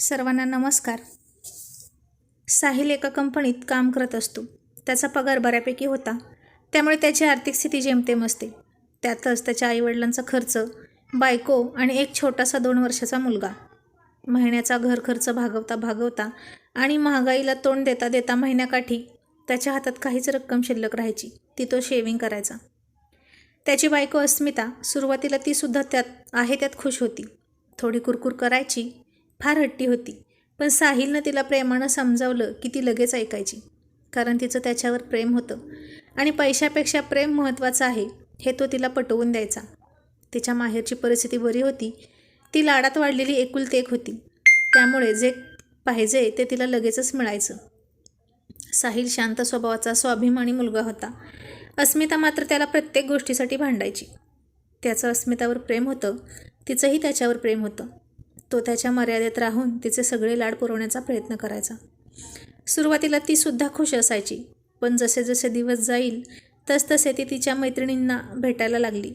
सर्वांना नमस्कार. साहिल एका कंपनीत काम करत असतो. त्याचा पगार बऱ्यापैकी होता. त्यामुळे त्याची आर्थिक स्थिती जेमतेम असते. त्यातच त्याच्या आईवडिलांचा खर्च बायको आणि एक छोटासा दोन वर्षाचा मुलगा. महिन्याचा घर खर्च भागवता भागवता आणि महागाईला तोंड देता देता महिन्याकाठी त्याच्या हातात काहीच रक्कम शिल्लक राहायची. ती तो शेविंग करायचा. त्याची बायको अस्मिता सुरुवातीला तीसुद्धा त्यात आहे त्यात खुश होती. थोडी कुरकुर करायची फार हट्टी होती. पण साहिलनं तिला प्रेमानं समजावलं की ती लगेच ऐकायची कारण तिचं त्याच्यावर प्रेम होतं. आणि पैशापेक्षा प्रेम महत्त्वाचं आहे हे तो तिला पटवून द्यायचा. तिच्या माहेरची परिस्थिती बरी होती. ती लाडात वाढलेली एकुलतेक एक होती. त्यामुळे जे पाहिजे ते तिला लगेचच मिळायचं. साहिल शांत स्वभावाचा स्वाभिमानी मुलगा होता. अस्मिता मात्र त्याला प्रत्येक गोष्टीसाठी भांडायची. त्याचं अस्मितावर प्रेम होतं. तिचंही त्याच्यावर प्रेम होतं. तो त्याच्या मर्यादेत राहून तिचे सगळे लाड पुरवण्याचा प्रयत्न करायचा. सुरुवातीला तीसुद्धा खुश असायची पण जसे जसे दिवस जाईल तसतसे ती तिच्या मैत्रिणींना भेटायला लागली.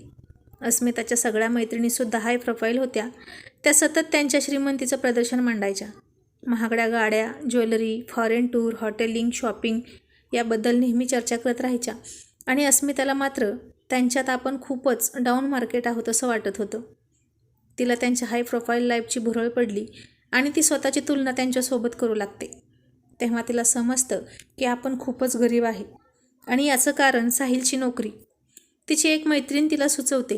अस्मिताच्या सगळ्या मैत्रिणीसुद्धा हाय प्रोफाईल होत्या. त्या सतत त्यांच्या श्रीमंतीचं प्रदर्शन मांडायच्या. महागड्या गाड्या jewellery foreign tour hotelling shopping याबद्दल नेहमी चर्चा करत राहायच्या. आणि अस्मिताला मात्र त्यांच्यात आपण खूपच डाऊन मार्केट आहोत असं वाटत होतं. तिला त्यांच्या हाय प्रोफाईल लाईफची भुरळ पडली आणि ती स्वतःची तुलना त्यांच्यासोबत करू लागते. तेव्हा तिला समजतं की आपण खूपच गरीब आहे आणि याचं कारण साहिलची नोकरी. तिची एक मैत्रीण तिला सुचवते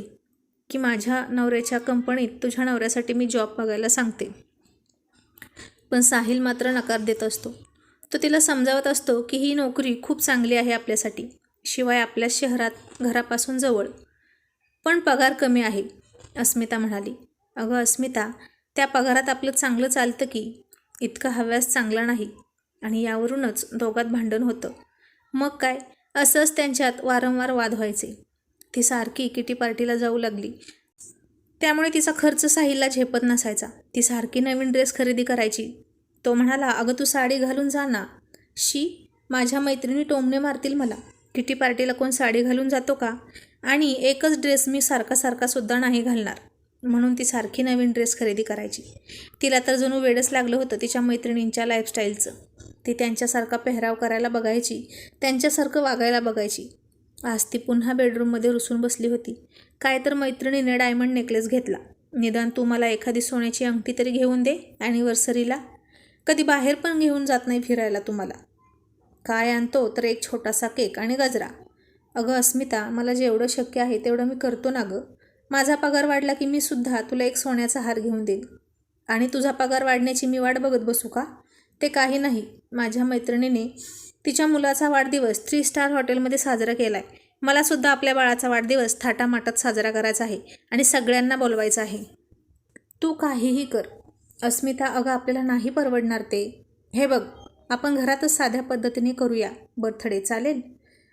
की माझ्या नवऱ्याच्या कंपनीत तुझ्या नवऱ्यासाठी मी जॉब बघायला सांगते. पण साहिल मात्र नकार देत असतो. तो तिला समजावत असतो की ही नोकरी खूप चांगली आहे आपल्यासाठी शिवाय आपल्या शहरात घरापासून जवळ. पण पगार कमी आहे अस्मिता म्हणाली. अगं अस्मिता त्या पगारात आपलं चांगलं चालतं की इतका हव्यास चांगला नाही. आणि यावरूनच दोघात भांडण होतं. मग काय? असंच त्यांच्यात वारंवार वाद व्हायचे. ती सारखी किटी पार्टीला जाऊ लागली. त्यामुळे तिचा खर्च साहिलला झेपत नसायचा. ती सारखी नवीन ड्रेस खरेदी करायची. तो म्हणाला अगं तू साडी घालून जा ना. शी माझ्या मैत्रिणी टोमणे मारतील मला. किटी पार्टीला कोण साडी घालून जातो का? आणि एकच ड्रेस मी सारखा सारखा सुद्धा नाही घालणार. म्हणून ती सारखी नवीन ड्रेस खरेदी करायची. तिला तर जणू वेडच लागलं होतं तिच्या मैत्रिणींच्या लाईफस्टाईलचं ती त्यांच्यासारखा पेहराव करायला बघायची त्यांच्यासारखं वागायला बघायची. आज ती पुन्हा बेडरूममध्ये रुसून बसली होती. काय तर मैत्रिणीने डायमंड नेकलेस घेतला. निदान तू मला एखादी सोन्याची अंगठी तरी घेऊन दे ॲनिव्हर्सरीला कधी बाहेर पण घेऊन जात नाही फिरायला तुम्हाला. काय आणतो तर एक छोटासा केक आणि गजरा. अगं अस्मिता मला जेवढं शक्य आहे तेवढं मी करतो ना गं. माझा पगार वाढला की मी सुद्धा तुला एक सोन्याचा हार घेऊन देईन. आणि तुझा पगार वाढण्याची मी वाट बघत बसू का? ते काही नाही. माझ्या मैत्रिणीने तिच्या मुलाचा वाढदिवस थ्री स्टार हॉटेलमध्ये साजरा केला आहे मलासुद्धा आपल्या बाळाचा वाढदिवस थाटामाटात साजरा करायचा आहे आणि सगळ्यांना बोलवायचं आहे. तू काहीही कर. अस्मिता अगं आपल्याला नाही परवडणार ते. हे बघ आपण घरातच साध्या पद्धतीने करूया. बर्थडे चालेल.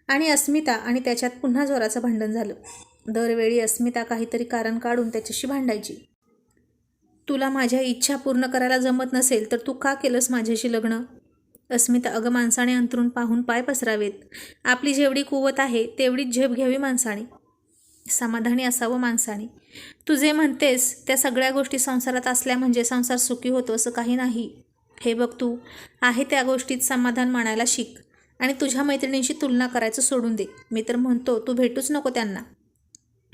आणि अस्मिता आणि त्याच्यात पुन्हा जोराचं भांडण झालं. दरवेळी अस्मिता काहीतरी कारण काढून त्याच्याशी भांडायची. तुला माझ्या इच्छा पूर्ण करायला जमत नसेल तर तू का केलंस माझ्याशी लग्न? अस्मिता अगं माणसाने अंतरून पाहून पाय पसरावेत. आपली जेवढी कुवत आहे तेवढीच झेप घ्यावी माणसाने. समाधानी असावं माणसाने. तू जे म्हणतेस त्या सगळ्या गोष्टी संसारात असल्या म्हणजे संसार सुखी होतो असं काही नाही. हे बघ तू आहे त्या गोष्टीत समाधान मानायला शिक. आणि तुझ्या मैत्रिणींशी तुलना करायचं सोडून दे. मी तर म्हणतो तू भेटूच नको त्यांना.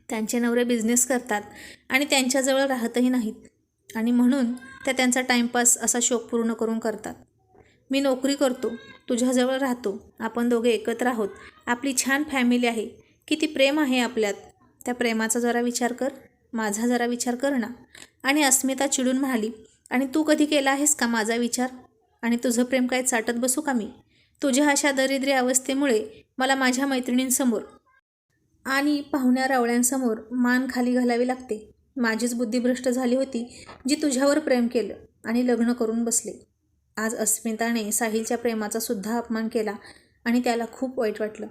त्यांचे नवरे बिझनेस करतात आणि त्यांच्याजवळ राहतही नाहीत. आणि म्हणून त्या त्यांचा टाईमपास असा शोक पूर्ण करून करतात. मी नोकरी करतो तुझ्याजवळ राहतो आपण दोघे एकत्र आहोत. आपली छान फॅमिली आहे. किती प्रेम आहे आपल्यात. त्या प्रेमाचा जरा विचार कर माझा जरा विचार कर ना. आणि अस्मिता चिडून म्हणाली आणि तू कधी केला आहेस का माझा विचार? आणि तुझं प्रेम काय चाटत बसू का मी? तुझ्या अशा दरिद्री अवस्थेमुळे मला माझ्या मैत्रिणींसमोर आणि पाहुण्या रावळ्यांसमोर मान खाली घालावी लागते. माझीच बुद्धिभ्रष्ट झाली होती जी तुझ्यावर प्रेम केलं आणि लग्न करून बसले. आज अस्मिताने साहिलच्या प्रेमाचा सुद्धा अपमान केला आणि त्याला खूप वाईट वाटलं.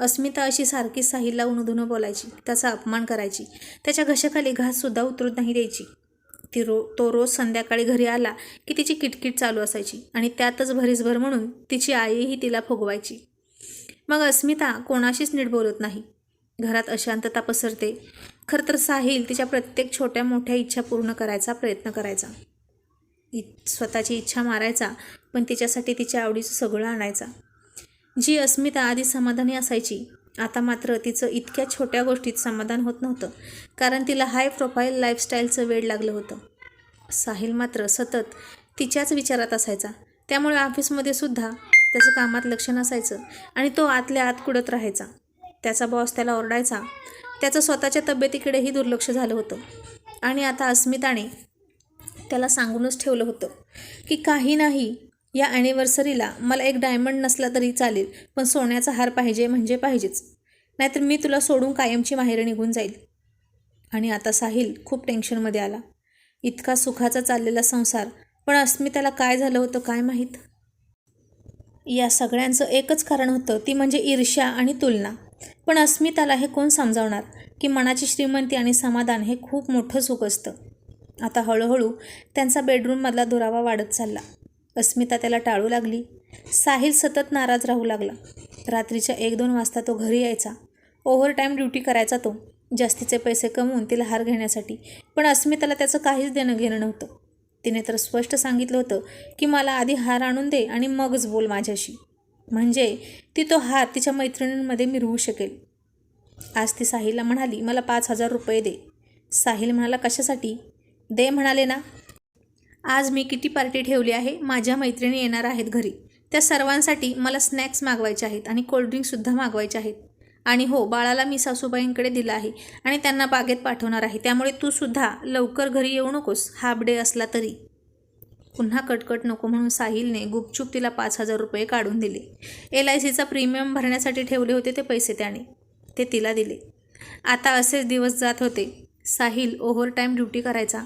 अस्मिता अशी सारखी साहिलला उणुधुणं बोलायची त्याचा अपमान करायची त्याच्या घशाखाली घाससुद्धा उतरू नाही द्यायची. ती रो तो रोज संध्याकाळी घरी आला की तिची किटकिट चालू असायची आणि त्यातच भरीसभर म्हणून तिची आईही तिला फुगवायची. मग अस्मिता कोणाशीच नीट बोलत नाही. घरात अशांतता पसरते. खरं तर साहिल तिच्या प्रत्येक छोट्या मोठ्या इच्छा पूर्ण करायचा प्रयत्न करायचा. इ स्वतःची इच्छा मारायचा पण तिच्यासाठी तिच्या आवडीचं सगळं आणायचा. जी अस्मिता आधी समाधानी असायची आता मात्र तिचं इतक्या छोट्या गोष्टीत समाधान होत नव्हतं कारण तिला हाय प्रोफाईल लाईफस्टाईलचं वेड लागलं होतं. साहिल मात्र सतत तिच्याच विचारात असायचा. त्यामुळे ऑफिसमध्ये सुद्धा त्याचं कामात लक्ष नसायचं आणि तो आतल्या आत कुडत राहायचा. त्याचा बॉस त्याला ओरडायचा. त्याचं स्वतःच्या तब्येतीकडेही दुर्लक्ष झालं होतं. आणि आता अस्मिताने त्याला सांगूनच ठेवलं होतं की काही नाही या ॲनिव्हर्सरीला मला एक डायमंड नसला तरी चालेल पण सोन्याचा हार पाहिजे म्हणजे पाहिजेच. नाहीतर मी तुला सोडून कायमची माहेर निघून जाईल. आणि आता साहिल खूप टेन्शनमध्ये आला. इतका सुखाचा चाललेला संसार पण अस्मिताला काय झालं होतं काय माहीत? या सगळ्यांचं एकच कारण होतं ती म्हणजे ईर्ष्या आणि तुलना. पण अस्मिताला हे कोण समजावणार? की मनाची श्रीमंती आणि समाधान हे खूप मोठं सुख असतं. आता हळूहळू त्यांचा बेडरूममधला दुरावा वाढत चालला. अस्मिता त्याला टाळू लागली. साहिल सतत नाराज राहू लागला. रात्रीच्या एक दोन वाजता तो घरी यायचा. ओव्हरटाईम ड्युटी करायचा तो. जास्तीचे पैसे कमवून तिला हार घेण्यासाठी. पण अस्मिताला त्याचं काहीच देणं घेणं नव्हतं. तिने तर स्पष्ट सांगितलं होतं की मला आधी हार आणून दे आणि मगच बोल माझ्याशी. म्हणजे ती तो हात तिच्या मैत्रिणींमध्ये मिरवू शकेल. आज ती साहिलला म्हणाली मला पाच हजार रुपये दे. साहिल म्हणाला कशासाठी? दे म्हणाले ना. आज मी किती पार्टी ठेवली आहे? माझ्या मैत्रिणी येणार आहेत घरी. त्या सर्वांसाठी मला स्नॅक्स मागवायचे आहेत आणि कोल्ड्रिंकसुद्धा मागवायचे आहेत. आणि हो बाळाला मी सासूबाईंकडे दिलं आहे आणि त्यांना बागेत पाठवणार आहे. त्यामुळे तू सुद्धा लवकर घरी येऊ नकोस हाफ डे असला तरी. पुन्हा कटकट नको म्हणून साहिलने गुपचूप तिला पाच हजार रुपये काढून दिले. एल आय सीचा प्रीमियम भरण्यासाठी ठेवले होते ते पैसे त्याने. ते तिला दिले. आता असेच दिवस जात होते. साहिल ओव्हर टाईम ड्युटी करायचा.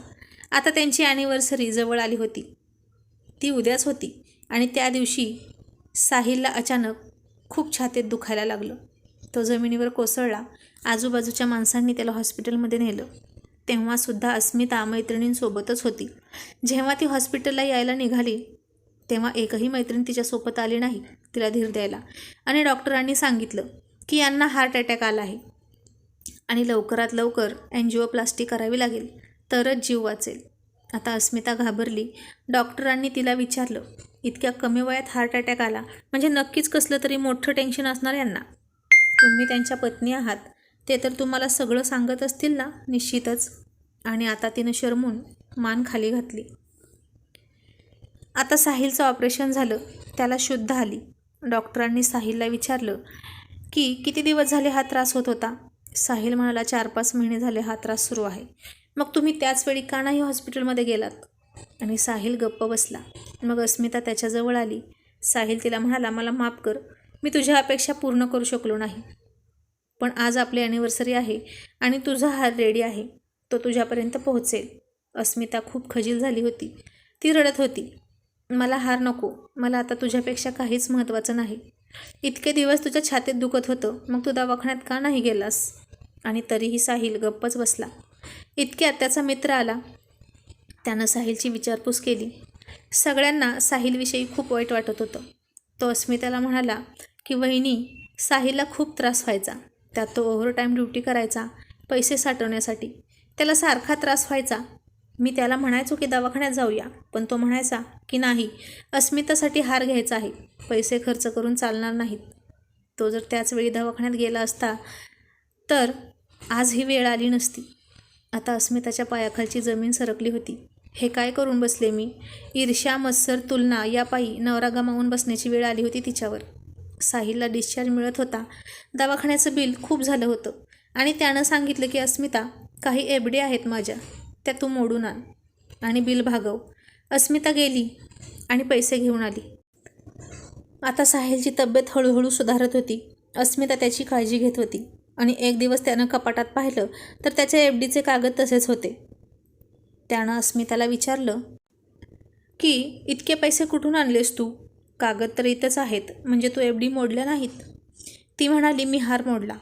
आता त्यांची ॲनिव्हर्सरी जवळ आली होती. ती उद्याच होती आणि त्या दिवशी साहिलला अचानक खूप छातीत दुखायला लागलं. तो जमिनीवर कोसळला. आजूबाजूच्या माणसांनी त्याला हॉस्पिटलमध्ये नेलं. तेव्हासुद्धा अस्मिता मैत्रिणींसोबतच होती. जेव्हा ती हॉस्पिटलला यायला निघाली तेव्हा एकही मैत्रीण तिच्यासोबत आली नाही तिला धीर द्यायला. आणि डॉक्टरांनी सांगितलं की यांना हार्ट अटॅक आला आहे. आणि लवकरात लवकर अँजिओप्लास्टी करावी लागेल तरच जीव वाचेल. आता अस्मिता घाबरली. डॉक्टरांनी तिला विचारलं इतक्या कमी वयात हार्ट अटॅक आला म्हणजे नक्कीच कसलं तरी मोठं टेन्शन असणार यांना. तुम्ही त्यांच्या पत्नी आहात ते तर तुम्हाला सगळं सांगत असतील ना निश्चितच. आणि आता तिनं शरमून मान खाली घातली. आता साहिलचं ऑपरेशन झालं त्याला शुद्ध आली. डॉक्टरांनी साहिलला विचारलं की किती दिवस झाले हा त्रास होत होता? साहिल म्हणाला चार पाच महिने झाले हा त्रास सुरू आहे. मग तुम्ही त्याच वेळी का नाही हॉस्पिटलमध्ये गेलात? आणि साहिल गप्प बसला. मग अस्मिता त्याच्याजवळ आली. साहिल तिला म्हणाला मला माफ कर. मी तुझ्या अपेक्षा पूर्ण करू शकलो नाही. पण आज आपली ॲनिव्हर्सरी आहे आणि तुझा हार रेडी आहे. तो तुझ्यापर्यंत पोहोचेल. अस्मिता खूप खजील झाली होती. ती रडत होती. मला हार नको. मला आता तुझ्यापेक्षा काहीच महत्त्वाचं नाही. इतके दिवस तुझ्या छातीत दुखत होतं. मग तू दवाखान्यात का नाही गेलास? आणि तरीही साहिल गप्पच बसला. इतक्यात त्याचा मित्र आला. त्यानं साहिलची विचारपूस केली. सगळ्यांना साहिलविषयी खूप वाईट वाटत होतं. तो अस्मिताला म्हणाला की वहिनी साहिलला खूप त्रास व्हायचा. त्यात तो ओव्हरटाईम ड्युटी करायचा पैसे साठवण्यासाठी. त्याला सारखा त्रास व्हायचा. मी त्याला म्हणायचो की दवाखान्यात जाऊया. पण तो म्हणायचा की नाही अस्मितासाठी हार घ्यायचा आहे. पैसे खर्च करून चालणार नाहीत. तो जर त्याचवेळी दवाखान्यात गेला असता तर आज ही वेळ आली नसती. आता अस्मिताच्या पायाखालची जमीन सरकली होती. हे काय करून बसले मी? ईर्ष्या मत्सर तुलना या पायी नवरा गमावून बसण्याची वेळ आली होती तिच्यावर. साहिलला डिस्चार्ज मिळत होता. दवाखान्याचं बिल खूप झालं होतं. आणि त्यानं सांगितलं की अस्मिता काही एबडी आहेत माझ्या त्या तू मोडून आण. आणि बिल भागव. अस्मिता गेली आणि पैसे घेऊन आली. आता साहिलची तब्येत हळूहळू सुधारत होती. अस्मिता त्याची काळजी घेत होती. आणि एक दिवस त्यानं कपाटात पाहिलं तर त्याच्या एफ डीचे कागद तसेच होते. त्यानं अस्मिताला विचारलं की इतके पैसे कुठून आणलेस तू? कागद तर इथंच आहेत. म्हणजे तू एफ डी मोडल्या नाहीत. ती म्हणाली मी हार मोडला.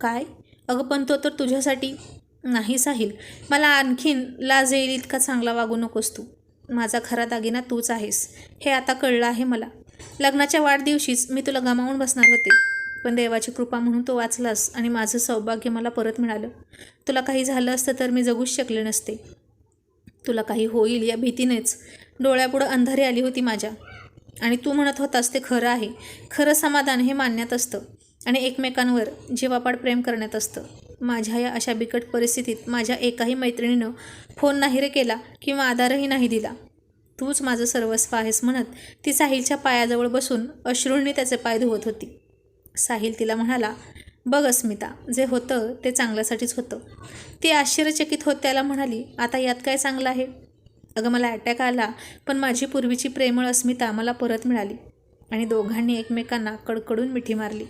काय? अगं पण तो तर तुझ्यासाठी नाही साहिल मला आणखीन लाज येईल इतका चांगला वागू नकोस तू. माझा खरा दागिना तूच आहेस. हे आता कळलं आहे मला. लग्नाच्या वाढदिवशीच मी तुला गमावून बसणार होते. पण देवाची कृपा म्हणून तू वाचलास आणि माझं सौभाग्य मला परत मिळालं. तुला काही झालं असतं तर मी जगूच शकले नसते. तुला काही होईल या भीतीनेच. डोळ्यापुढं अंधारी आली होती माझ्या. आणि तू म्हणत होतास ते खरं आहे. खरं समाधान हे मानण्यात असतं. आणि एकमेकांवर जीवापाड प्रेम करण्यात असतं. माझ्या या अशा बिकट परिस्थितीत माझ्या एकाही मैत्रिणीनं फोन नाही रे केला किंवा आधारही नाही दिला. तूच माझं सर्वस्व आहेस म्हणत ती साहिलच्या पायाजवळ बसून अश्रूंनी त्याचे पाय धुवत होती. साहिल तिला म्हणाला बघ अस्मिता जे होतं ते चांगल्यासाठीच होतं. ती आश्चर्यचकित होत त्याला म्हणाली आता यात काय चांगलं आहे? अगं मला अटॅक आला पण माझी पूर्वीची प्रेमळ अस्मिता मला परत मिळाली आणि दोघांनी एकमेकांना कडकडून मिठी मारली.